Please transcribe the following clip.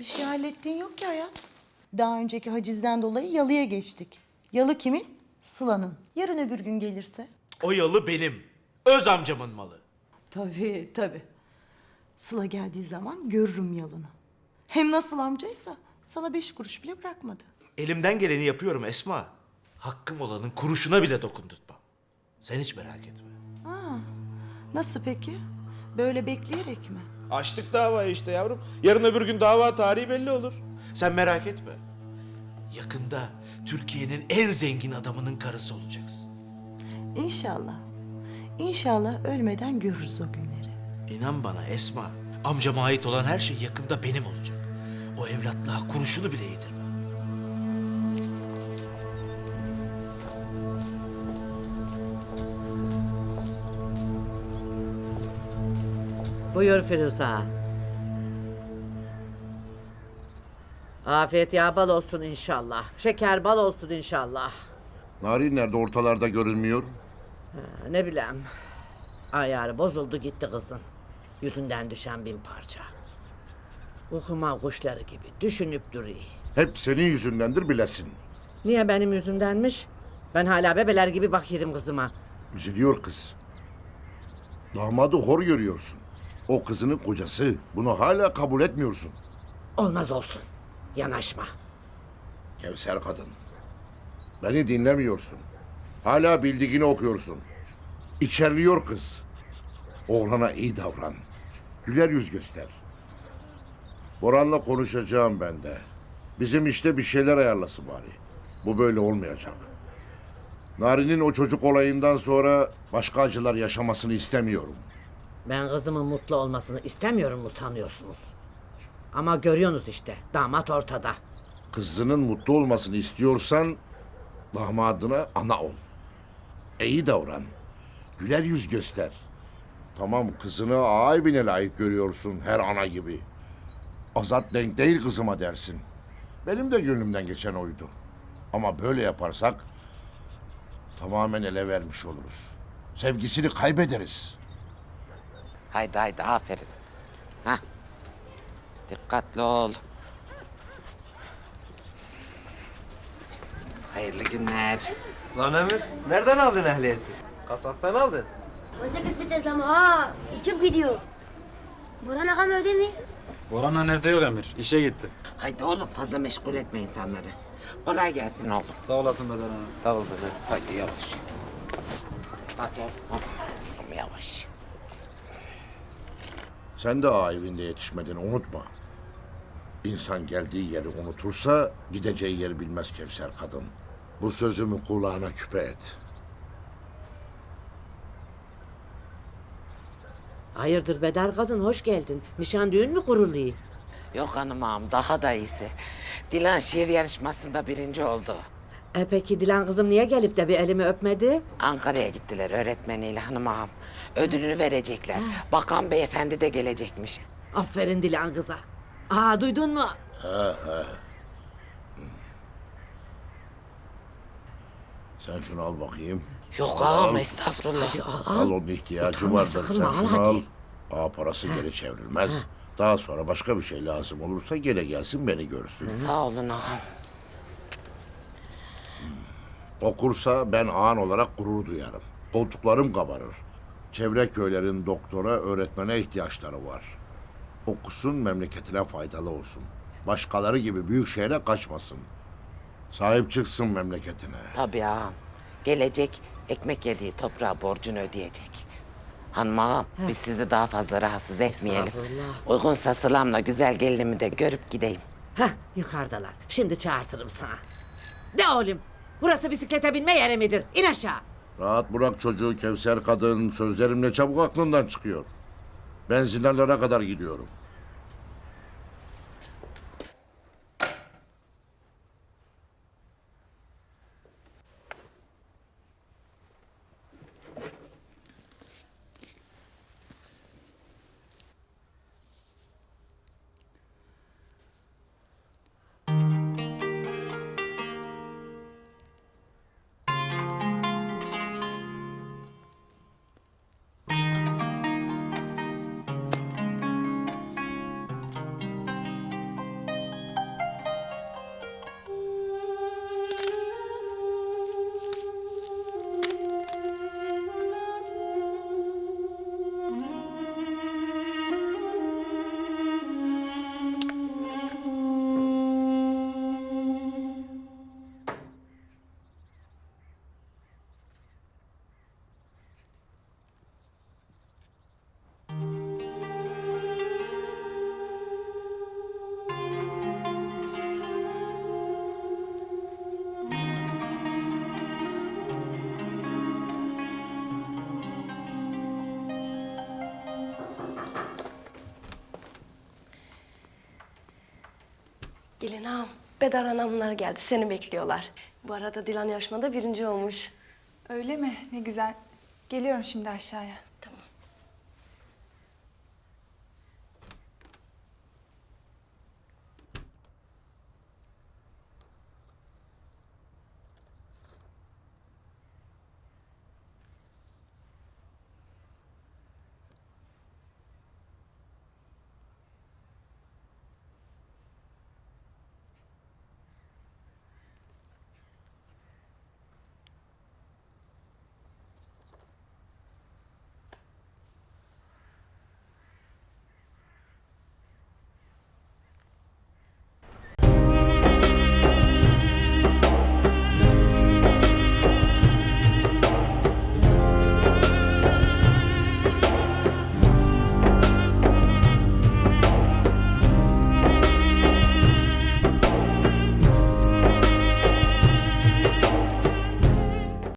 Bir şey hallettiğin yok ki hayat. Daha önceki hacizden dolayı yalıya geçtik. Yalı kimin? Sıla'nın. Yarın öbür gün gelirse? O yalı benim. Öz amcamın malı. Tabii tabii. Sıla geldiği zaman görürüm yalını. Hem nasıl amcaysa sana beş kuruş bile bırakmadı. Elimden geleni yapıyorum Esma. Hakkım olanın kuruşuna bile dokundurtmam. Sen hiç merak etme. Nasıl peki? Böyle bekleyerek mi? Açtık davayı işte yavrum. Yarın öbür gün dava tarihi belli olur. Sen merak etme. Yakında Türkiye'nin en zengin adamının karısı olacaksın. İnşallah. İnşallah ölmeden görürüz o günleri. İnan bana Esma, amcama ait olan her şey yakında benim olacak. O evlatlığa kuruşunu bile yedirmem. Buyur Firuze ağa. Afiyet ya bal olsun inşallah. Şeker bal olsun inşallah. Narin nerede ortalarda görünmüyor? Ha, Ne bileyim. Ayarı bozuldu gitti kızın. Yüzünden düşen bin parça. Okuma kuşları gibi düşünüp duruyor. Hep senin yüzündendir bilesin. Niye benim yüzümdenmiş? Ben hala bebeler gibi bakıyorum kızıma. Üzülüyor kız. Damadı hor görüyorsun. O kızının kocası. Bunu hala kabul etmiyorsun. Olmaz olsun. Yanaşma. Kevser kadın. Beni dinlemiyorsun. Hala bildiğini okuyorsun. İçerliyor kız. Oğlana iyi davran. Güler yüz göster. Boran'la konuşacağım ben de. Bizim işte bir şeyler ayarlasın bari. Bu böyle olmayacak. Nari'nin o çocuk olayından sonra başka acılar yaşamasını istemiyorum. Ben kızımın mutlu olmasını istemiyorum mu sanıyorsunuz? Ama görüyorsunuz işte damat ortada. Kızının mutlu olmasını istiyorsan damadına ana ol. İyi davran. Güler yüz göster. Tamam kızını ağa evine layık görüyorsun her ana gibi. Azat denk değil kızıma dersin. Benim de gönlümden geçen oydu. Ama böyle yaparsak tamamen ele vermiş oluruz. Sevgisini kaybederiz. Haydi haydi aferin. Hah. Dikkatli ol. Hayırlı günler. Lan Ömür, nereden aldın ehliyeti? Kasaptan aldın. Oysa kısmet ama ha uçup gidiyor. Burhan ağam öyle mi? Orhan nerede yok Emir. İşe gitti. Haydi oğlum fazla meşgul etme insanları. Kolay gelsin oğlum. Sağ olasın Beden Hanım. Sağ ol dede. Haydi yavaş. Hadi oğlum. Oğlum yavaş. Sen de ağa evinde yetişmedin unutma. İnsan geldiği yeri unutursa gideceği yeri bilmez Kevser kadın. Bu sözümü kulağına küpe et. Hayırdır Bedar kadın hoş geldin. Nişan düğün mü kuruluyor? Yok hanım ağam daha da iyisi. Dilan şiir yarışmasında birinci oldu. E peki Dilan kızım niye gelip de bir elimi öpmedi? Ankara'ya gittiler öğretmeniyle hanım ağam. Ödülünü verecekler. Bakan beyefendi de gelecekmiş. Aferin Dilan kıza. Aa duydun mu? Sen şunu al bakayım. Yok ağam estağfurullah. Hadi al onun ihtiyacı Utanma, vardır. Sen sakınma, al şunu hadi. al. Ağa parası geri çevrilmez. Daha sonra başka bir şey lazım olursa gene gelsin beni görsün. Sağ olun ağam. Okursa ben ağan olarak gurur duyarım. Koltuklarım kabarır. Çevre köylerin doktora, öğretmene ihtiyaçları var. Okusun memleketine faydalı olsun. Başkaları gibi büyük şehre kaçmasın. Sahip çıksın memleketine. Tabii ağam. Gelecek ekmek yediği toprağa borcunu ödeyecek. Hanım ağam biz sizi daha fazla rahatsız etmeyelim. Estağfurullah. Uygunsa sılamla güzel gelinimi de görüp gideyim. Heh yukarıdalar. Şimdi çağırtırım sana. De oğlum. Burası bisiklete binme yeri midir? İn aşağı. Rahat bırak çocuğu Kevser kadın. Sözlerimle çabuk aklından çıkıyor. Ben zinarlara kadar gidiyorum. Gelin ağam, Bedar anamlar geldi. Seni bekliyorlar. Bu arada Dilan yarışmada birinci olmuş. Öyle mi? Ne güzel. Geliyorum şimdi aşağıya.